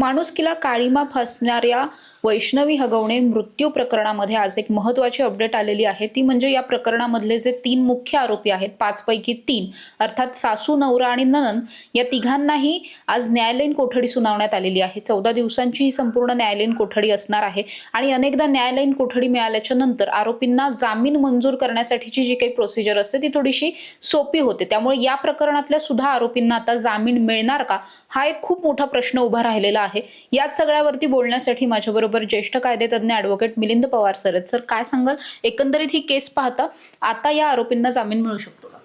माणुसकीला काळीमा फसणाऱ्या वैष्णवी हगवणे मृत्यू प्रकरणामध्ये आज एक महत्वाची अपडेट आलेली आहे. ती म्हणजे या प्रकरणामधले जे तीन मुख्य आरोपी आहेत पाचपैकी तीन अर्थात सासू नवरा आणि ननन या तिघांनाही आज न्यायालयीन कोठडी सुनावण्यात आलेली आहे. चौदा दिवसांची ही संपूर्ण न्यायालयीन कोठडी असणार आहे आणि अनेकदा न्यायालयीन कोठडी मिळाल्याच्या नंतर आरोपींना जामीन मंजूर करण्यासाठीची जी काही प्रोसिजर असते ती थोडीशी सोपी होते. त्यामुळे या प्रकरणातल्या सुद्धा आरोपींना आता जामीन मिळणार का? हा एक खूप मोठा प्रश्न उभा राहिलेला आहे. आहे. याच सगळ्यावरती बोलण्यासाठी माझ्याबरोबर ज्येष्ठ कायदेतज्ञ ॲडव्होकेट मिलिंद पवार सर आहेत. सर काय सांगाल? एकंदरीत ही केस पाहता आता या आरोपींना जामीन मिळू शकतो का?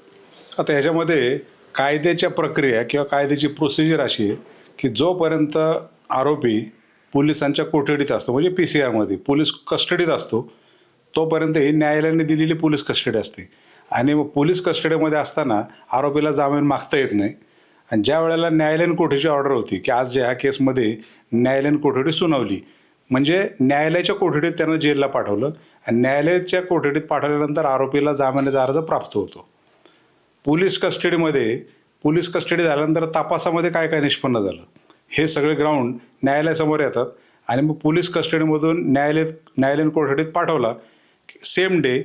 आता ह्याच्यामध्ये कायद्याच्या प्रक्रिया किंवा कायद्याची प्रोसिजर अशी आहे की जोपर्यंत आरोपी पोलिसांच्या कोठडीत असतो म्हणजे पी सी आरमध्ये पोलीस कस्टडीत असतो तोपर्यंत ही न्यायालयाने दिलेली पोलीस कस्टडी असते. आणि मग पोलीस कस्टडीमध्ये असताना आरोपीला जामीन मागता येत नाही. आणि ज्या वेळेला न्यायालयीन कोठडीची ऑर्डर होती की आज ह्या केसमध्ये न्यायालयीन कोठडी सुनावली म्हणजे न्यायालयाच्या कोठडीत त्यांना जेलला पाठवलं आणि न्यायालयाच्या कोठडीत पाठवल्यानंतर आरोपीला जामिनाचा अर्ज प्राप्त होतो. पोलीस कस्टडीमध्ये पोलीस कस्टडी झाल्यानंतर तपासामध्ये काय काय निष्पन्न झालं हे सगळे ग्राउंड न्यायालयासमोर येतात आणि मग पोलीस कस्टडीमधून न्यायालय न्यायालयीन कोठडीत पाठवला सेम डे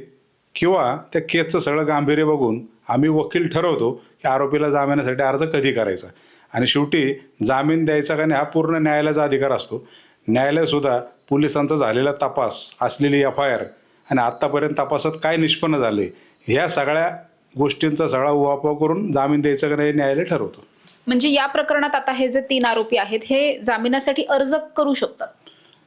किंवा त्या केसचं सगळं गांभीर्य बघून आम्ही वकील ठरवतो की आरोपीला जामिनासाठी अर्ज कधी करायचा? आणि शेवटी जामीन द्यायचा का नाही हा पूर्ण न्यायालयाचा अधिकार असतो. न्यायालयसुद्धा पोलिसांचा झालेला तपास असलेली एफ आय आर आणि आत्तापर्यंत तपासात काय निष्पन्न झाले ह्या सगळ्या गोष्टींचा सगळा उहापोह करून जामीन द्यायचा का नाही हे न्यायालय ठरवतं. म्हणजे या प्रकरणात आता हे जे तीन आरोपी आहेत हे जामिनासाठी अर्ज करू शकतात?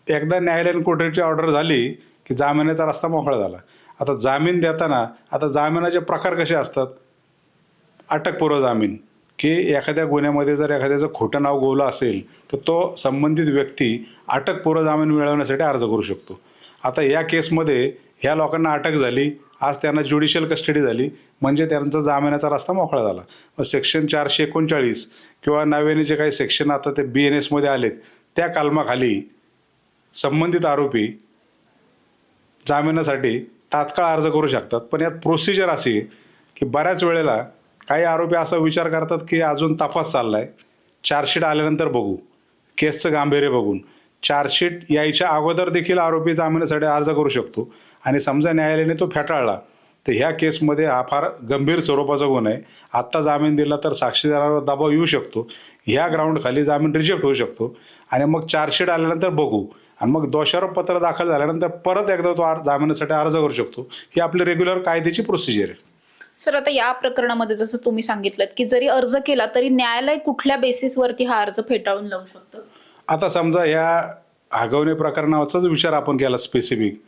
एकदा न्यायालयीन कोठडीची ऑर्डर झाली की जामिनाचा रस्ता मोकळा झाला. आता जामीन देताना आता जामिनाचे प्रकार कसे असतात? अटकपूर्व जामीन की एखाद्या गुन्ह्यामध्ये जर एखाद्याचं खोटं नाव गोवलं असेल तर तो संबंधित व्यक्ती अटकपूर्व जामीन मिळवण्यासाठी अर्ज करू शकतो. आता या केसमध्ये ह्या लोकांना अटक झाली आज त्यांना ज्युडिशियल कस्टडी झाली म्हणजे त्यांचा जामिनाचा रस्ता मोकळा झाला. मग सेक्शन चारशे एकोणचाळीस किंवा नव्याने जे काही सेक्शन आता ते बी एन एसमध्ये आलेत त्या कलमाखाली संबंधित आरोपी जामिनासाठी तात्काळ अर्ज करू शकतात. पण यात प्रोसिजर अशी की बऱ्याच वेळेला काही आरोपी असा विचार करतात की अजून तपास चालला आहे चार्जशीट आल्यानंतर बघू. केसचं गांभीर्य बघून. चार्जशीट यायच्या अगोदर देखील आरोपी जामिनासाठी अर्ज करू शकतो. आणि समजा न्यायालयाने तो फेटाळला तर ह्या केसमध्ये हा फार गंभीर स्वरूपाचा गुन्हा आहे. आत्ता जामीन दिला तर साक्षीदारावर दबाव येऊ शकतो. ह्या ग्राउंडखाली जामीन रिजेक्ट होऊ शकतो. आणि मग चार्जशीट आल्यानंतर बघू. आणि मग दोषारोप पत्र दाखल झाल्यानंतर परत एकदा तो आर जामिनासाठी अर्ज करू शकतो. ही आपली रेग्युलर कायद्याची प्रोसिजर आहे. सर आता या प्रकरणामध्ये जसं तुम्ही सांगितलं की जरी अर्ज केला तरी न्यायालय कुठल्या बेसिसवरती हा अर्ज फेटाळून लावू शकतं? आता समजा ह्या आगवणे प्रकरणाचाच विचार आपण केला स्पेसिफिक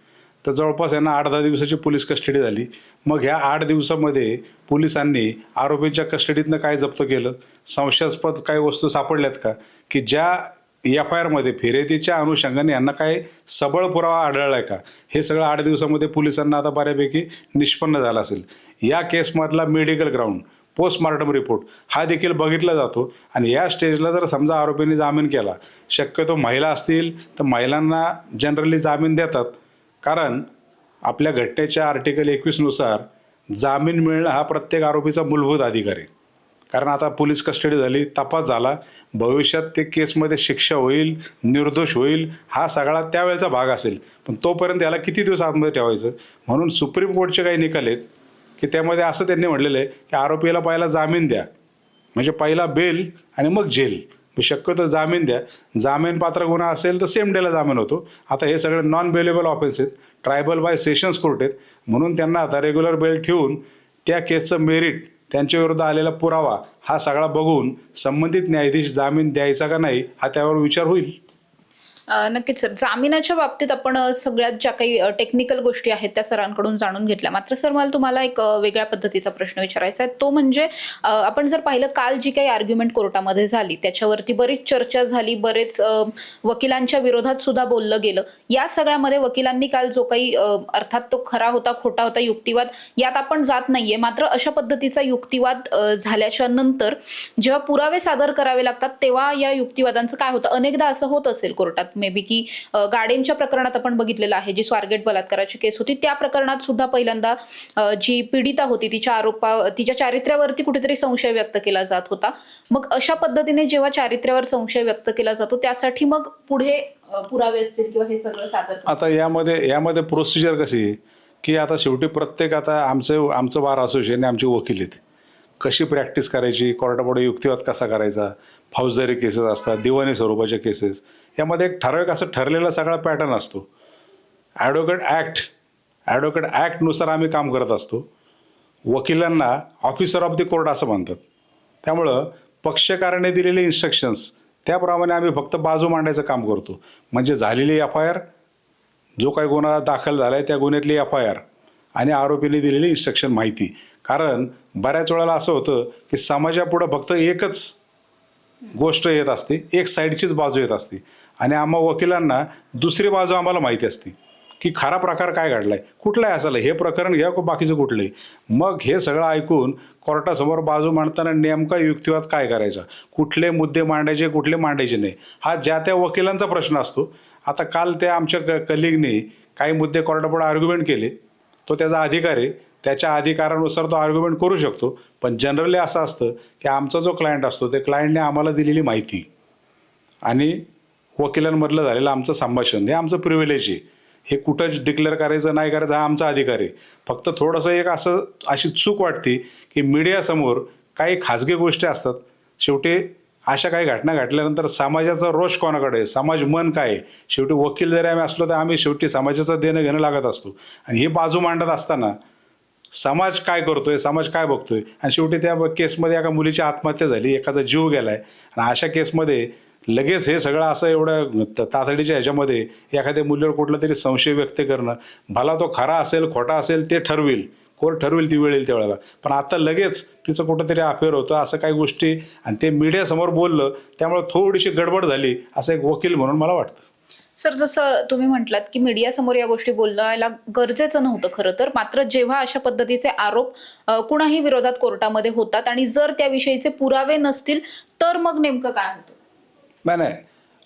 तर जवळपास यांना आठ दहा दिवसाची पोलीस कस्टडी झाली. मग ह्या आठ दिवसामध्ये पोलिसांनी आरोपींच्या कस्टडीतनं काय जप्त केलं? संशयास्पद काही वस्तू सापडल्यात का? की ज्या एफ आय आरमध्ये फिर्यादीच्या अनुषंगाने यांना काय सबळ पुरावा आढळला आहे का? हे सगळं आठ दिवसामध्ये पोलिसांना आता बऱ्यापैकी निष्पन्न झालं असेल. या केसमधला मेडिकल ग्राउंड पोस्टमार्टम रिपोर्ट हा देखील बघितला जातो आणि या स्टेजला जर समजा आरोपींनी जामीन केला शक्यतो महिला असतील तर महिलांना जनरली जामीन देतात. कारण आपल्या घटनेच्या आर्टिकल एकवीसनुसार जामीन मिळणं हा प्रत्येक आरोपीचा मूलभूत अधिकार आहे. कारण आता पोलीस कस्टडी झाली तपास झाला भविष्यात ते केसमध्ये शिक्षा होईल निर्दोष होईल हा सगळा त्यावेळेचा भाग असेल. पण तोपर्यंत याला किती दिवस आतमध्ये ठेवायचं? म्हणून सुप्रीम कोर्टचे काही निकाल आहेत की त्यामध्ये असं त्यांनी म्हटलेलं आहे की आरोपीला पहिला जामीन द्या. म्हणजे पहिला बेल आणि मग जेल शक्यतो जामीन द्या. जामीन पात्र गुन्हा असेल तर सेम डेला जामीन होतो. आता हे सगळे नॉन बेलेबल ऑफेन्स आहेत. ट्रायबल बाय सेशन्स कोर्ट आहेत. म्हणून त्यांना आता रेग्युलर बेल ठेवून त्या केसचं मेरिट त्यांच्याविरुद्ध आलेला पुरावा हा सगळा बघून संबंधित न्यायाधीश जामीन द्यायचा का नाही हा त्यावर विचार होईल. नक्कीच सर. जामिनाच्या बाबतीत आपण सगळ्यात ज्या काही टेक्निकल गोष्टी आहेत त्या सरांकडून जाणून घेतल्या. मात्र सर मला तुम्हाला एक वेगळ्या पद्धतीचा प्रश्न विचारायचा आहे. तो म्हणजे आपण जर पाहिलं काल जी काही आर्ग्युमेंट कोर्टामध्ये झाली त्याच्यावरती बरीच चर्चा झाली बरेच वकिलांच्या विरोधात सुद्धा बोललं गेलं. या सगळ्यामध्ये वकिलांनी काल जो काही अर्थात तो खरा होता खोटा होता युक्तिवाद यात आपण जात नाहीये. मात्र अशा पद्धतीचा युक्तिवाद झाल्याच्यानंतर जेव्हा पुरावे सादर करावे लागतात तेव्हा या युक्तिवादांचं काय होतं? अनेकदा असं होत असेल कोर्टात. मे बी की गाड्यांच्या प्रकरणात आपण बघितलेलं आहे जी स्वारगेट बलात्काराची केस होती त्या प्रकरणात सुद्धा पहिल्यांदा जी पीडिता होती तिच्या आरोपा तिच्या चारित्र्यावरती कुठेतरी संशय व्यक्त केला जात होता. मग अशा पद्धतीने जेव्हा चारित्र्यावर संशय व्यक्त केला जातो त्यासाठी मग पुढे पुरावे असतील किंवा हे सगळं सादर आता यामध्ये यामध्ये प्रोसिजर कशी की आता शेवटी प्रत्येक आता आमचं आमचं बार असोसिएशन आमची वकील आहेत. कशी प्रॅक्टिस करायची? कोर्टापुढे युक्तिवाद कसा करायचा? फौजदारी केसेस असतात दिवाणी स्वरूपाच्या केसेस यामध्ये एक ठराविक असं ठरलेला सगळा पॅटर्न असतो. ॲडव्होकेट ॲक्ट ॲडव्होकेट ॲक्टनुसार आम्ही काम करत असतो. वकिलांना ऑफिसर ऑफ द कोर्ट असं म्हणतात. त्यामुळं पक्षकाराने दिलेले इन्स्ट्रक्शन्स त्याप्रमाणे आम्ही फक्त बाजू मांडायचं काम करतो. म्हणजे झालेली एफ आय आर जो काही गुन्हा दाखल झाला आहे त्या गुन्ह्यातली एफ आय आर आणि आरोपीने दिलेली इन्स्ट्रक्शन माहिती. कारण बऱ्याच वेळेला असं होतं की समाजापुढं फक्त एकच गोष्ट येत असते एक साईडचीच बाजू येत असते. आणि आम्हा वकिलांना दुसरी बाजू आम्हाला माहिती असते की खरा प्रकार काय घडलाय कुठलाही असायला हे प्रकरण घ्या का बाकीचं कुठलंही मग हे सगळं ऐकून कोर्टासमोर बाजू मांडताना नेमका युक्तिवाद काय करायचा? कुठले मुद्दे मांडायचे कुठले मांडायचे नाही? हा ज्या त्या वकिलांचा प्रश्न असतो. आता काल त्या आमच्या क कलिगने काही मुद्दे कोर्टापुढे आर्ग्युमेंट केले. तो त्याचा अधिकार आहे त्याच्या अधिकारानुसार तो आर्ग्युमेंट करू शकतो. पण जनरली असं असतं की आमचा जो क्लायंट असतो ते क्लायंटने आम्हाला दिलेली माहिती आणि वकिलांमधलं झालेलं आमचं संभाषण हे आमचं प्रिव्हिलेज आहे. हे कुठं डिक्लेअर करायचं नाही करायचं हा आमचा अधिकार आहे. फक्त थोडंसं एक असं अशी चूक वाटते की मीडियासमोर काही खाजगी गोष्टी असतात. शेवटी अशा काही घटना घडल्यानंतर समाजाचा रोष कोणाकडे आहे? समाज मन काय आहे? शेवटी वकील जरी आम्ही असलो तर आम्ही शेवटी समाजाचं देणं घेणं लागत असतो. आणि ही बाजू मांडत असताना समाज काय करतोय समाज काय बघतोय? आणि शेवटी त्या केसमध्ये एका मुलीची आत्महत्या झाली एखादा जीव गेलाय. आणि अशा केसमध्ये लगेच हे सगळं असं एवढं त- तातडीच्या ह्याच्यामध्ये एखाद्या मुलीवर कुठला तरी संशय व्यक्त करणं भला तो खरा असेल खोटा असेल ते ठरवेल. कोर्ट ठरवेल ती वेळ येईल त्यावेळेला. पण आता लगेच तिचं कुठंतरी अफेअर होतं असं काही गोष्टी आणि ते मीडियासमोर बोललं त्यामुळे थोडीशी गडबड झाली असं एक वकील म्हणून मला वाटतं. सर जसं तुम्ही म्हटलात की मीडियासमोर या गोष्टी बोलायला गरजेचं नव्हतं खरं तर मात्र जेव्हा अशा पद्धतीचे आरोप कुणाही विरोधात कोर्टामध्ये होतात आणि जर त्याविषयीचे पुरावे नसतील तर मग नेमकं काय होतं? नाही नाही.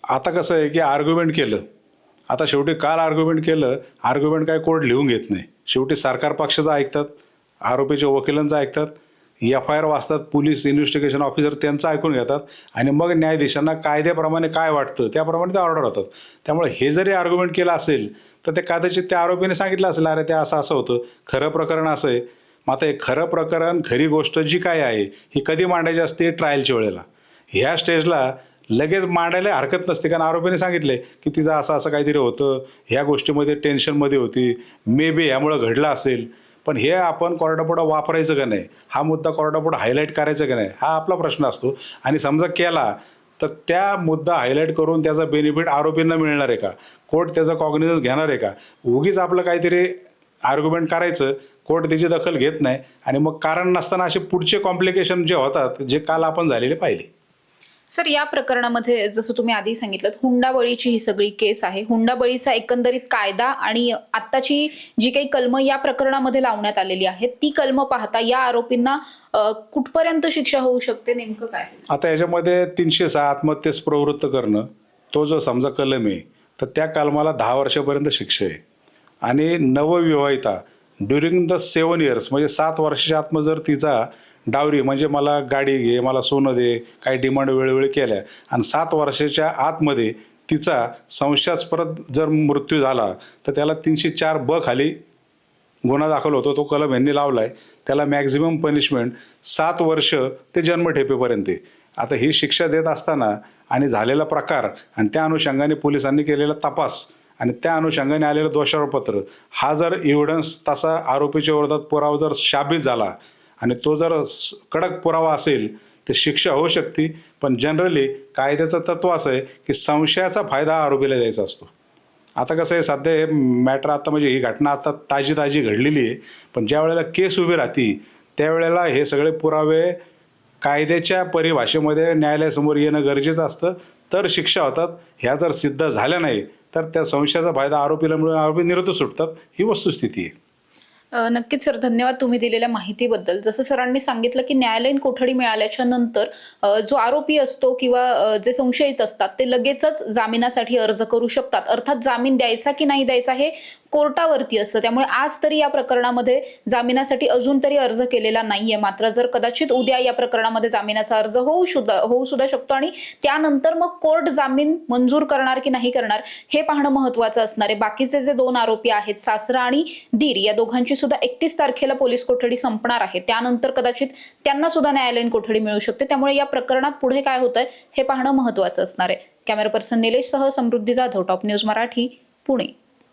आता कसं आहे की आर्ग्युमेंट केलं. आता शेवटी काल आर्ग्युमेंट केलं. आर्ग्युमेंट काय कोर्ट लिहून घेत नाही. शेवटी सरकार पक्षाचं ऐकतात. आरोपीच्या वकिलांचं ऐकतात. एफ आय आर वाचतात पोलीस इन्व्हेस्टिगेशन ऑफिसर त्यांचं ऐकून घेतात आणि मग न्यायाधीशांना कायद्याप्रमाणे काय वाटतं त्याप्रमाणे ते ऑर्डर होतात. त्यामुळे हे जरी आर्ग्युमेंट केलं असेल तर ते कदाचित त्या आरोपीने सांगितलं असेल अरे ते असं असं होतं. खरं प्रकरण असं आहे. मग आता हे खरं प्रकरण खरी गोष्ट जी काय आहे ही कधी मांडायची असते? ट्रायलच्या वेळेला. ह्या स्टेजला लगेच मांडायला हरकत नसते कारण आरोपीने सांगितले की तिचं असं असं काहीतरी होतं. ह्या गोष्टीमध्ये टेन्शनमध्ये होती. मे बी ह्यामुळं घडलं असेल. पण हे आपण कोर्टापुढं वापरायचं का नाही? हा मुद्दा कोर्टापुढं हायलाईट करायचा का नाही? हा आपला प्रश्न असतो. आणि समजा केला तर त्या मुद्दा हायलाईट करून त्याचा बेनिफिट आरोपींना मिळणार आहे का? कोर्ट त्याचा कॉग्निझन्स घेणार आहे का? उगीच आपलं काहीतरी आर्ग्युमेंट करायचं कोर्ट त्याची दखल घेत नाही. आणि मग कारण नसताना असे पुढचे कॉम्प्लिकेशन जे होतात जे काल आपण झालेले पाहिले. सर या प्रकरणामध्ये जसं तुम्ही आधी सांगितलं हुंडाबळीची ही सगळी केस आहे. हुंडाबळीचा एकंदरीत कायदा आणि आत्ताची जी काही कलम या प्रकरणामध्ये लावण्यात आलेली आहेत ती कलम पाहता या आरोपींना कुठपर्यंत शिक्षा होऊ शकते नेमकं काय? आता याच्यामध्ये तीनशे सहा आत्महत्येस प्रवृत्त करणं तो जो समजा कलम आहे तर त्या कलमाला दहा वर्षापर्यंत शिक्षा आहे. आणि नवविवाहिता ड्युरिंग द सेवन इयर्स म्हणजे सात वर्षाच्या आत्म जर तिचा डावरी म्हणजे मला गाडी घे मला सोनं दे काही डिमांड वेळोवेळी केल्या. आणि सात वर्षाच्या आतमध्ये तिचा संशयास्पद जर मृत्यू झाला तर त्याला तीनशे चार ब खाली गुन्हा दाखल होतो. तो कलम यांनी लावला आहे त्याला मॅक्झिमम पनिशमेंट सात वर्ष ते जन्मठेपेपर्यंत आता ही शिक्षा देत असताना आणि झालेला प्रकार आणि त्या अनुषंगाने पोलिसांनी केलेला तपास आणि त्या अनुषंगाने आलेलं दोषारोपत्र हा जर एव्हिडन्स तसा आरोपीच्या विरोधात पुरावा जर शाबित झाला आणि तो जर कडक पुरावा असेल तर शिक्षा होऊ शकते. पण जनरली कायद्याचं तत्व असं आहे की संशयाचा फायदा आरोपीला द्यायचा असतो. आता कसं आहे सध्या हे मॅटर आता म्हणजे ही घटना आता ताजी ताजी घडलेली आहे. पण ज्या वेळेला केस उभी राहते त्यावेळेला हे सगळे पुरावे कायद्याच्या परिभाषेमध्ये न्यायालयासमोर येणं गरजेचं असतं. तर शिक्षा होतात. ह्या जर सिद्ध झाल्या नाही तर त्या संशयाचा फायदा आरोपीला मिळून आरोपी निरत सुटतात. ही वस्तुस्थिती आहे. नक्कीच सर धन्यवाद तुम्ही दिलेल्या माहितीबद्दल. जसं सरांनी सांगितलं की न्यायालयीन कोठडी मिळाल्याच्या नंतर जो आरोपी असतो किंवा जे संशयित असतात ते लगेचच जामिनासाठी अर्ज करू शकतात. अर्थात जामीन द्यायचा की नाही द्यायचा हे कोर्टावरती असतं. त्यामुळे आज तरी या प्रकरणामध्ये जामिनासाठी अजून तरी अर्ज केलेला नाहीये. मात्र जर कदाचित उद्या या प्रकरणामध्ये जामिनाचा अर्ज होऊ सुद्धा होऊ सुद्धा शकतो आणि त्यानंतर मग कोर्ट जामीन मंजूर करणार की नाही करणार हे पाहणं महत्वाचं असणार आहे. बाकीचे जे दोन आरोपी आहेत सासरा आणि दीर या दोघांची सुद्धा एकतीस तारखेला पोलीस कोठडी संपणार आहे. त्यानंतर कदाचित त्यांना सुद्धा न्यायालयीन कोठडी मिळू शकते. त्यामुळे या प्रकरणात पुढे काय होतंय हे पाहणं महत्वाचं असणार आहे. कॅमेरा पर्सन निलेश सह Samruddhi Jadhav top news Marathi Pune.